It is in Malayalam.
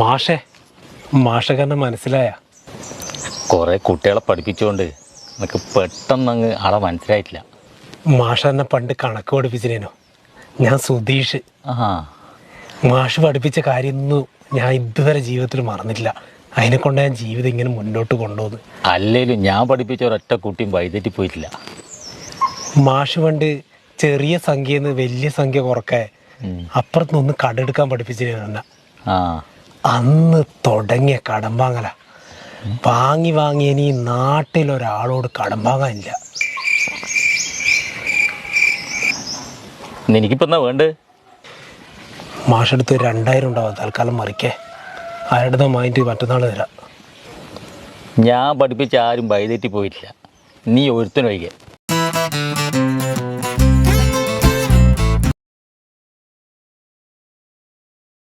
മാഷേ മാഷക്കാരനെ മനസ്സിലായ? കുറേ കുട്ടികളെ പഠിപ്പിച്ചുകൊണ്ട് എനിക്ക് പെട്ടെന്ന് അങ്ങ് ആളെ മനസ്സിലായിട്ടില്ല. മാഷ എന്നെ പണ്ട് കണക്ക് പഠിപ്പിച്ചിരുന്നു ഞാൻ സുധീഷ്. ആ മാഷ് പഠിപ്പിച്ച കാര്യമൊന്നും ഞാൻ ഇതുവരെ ജീവിതത്തിൽ മറന്നില്ല അതിനെ കൊണ്ട് ഞാൻ ജീവിതം ഇങ്ങനെ മുന്നോട്ട് കൊണ്ടുപോകുന്നു അല്ലേലും ഞാൻ പഠിപ്പിച്ച ഒരൊറ്റ കുട്ടിയും വൈദ്യുതി പോയിട്ടില്ല. മാഷ് പണ്ട് ചെറിയ സംഖ്യയിൽ നിന്ന് വലിയ സംഖ്യ കുറയ്ക്കാൻ ഉം. അപ്പുറത്തുനിന്ന് കടെടുക്കാൻ പഠിപ്പിച്ചിരുന്ന അന്ന് തുടങ്ങിയ കടം വാങ്ങല. വാങ്ങി വാങ്ങി ഇനി നാട്ടിലൊരാളോട് കടം വാങ്ങാനില്ല. എനിക്കിപ്പോ എന്നാ വേണ്ടത് മാഷെടുത്ത് രണ്ടായിരം ഉണ്ടാവും. തൽക്കാലം മറിക്കേ. ആരുടെ മൈൻഡ് മറ്റന്നാൾ തരാം ഞാൻ പഠിപ്പിച്ച ആരും വൈദ്യുതി പോയിട്ടില്ല. നീ ഒരുത്തനും ഒഴികെ.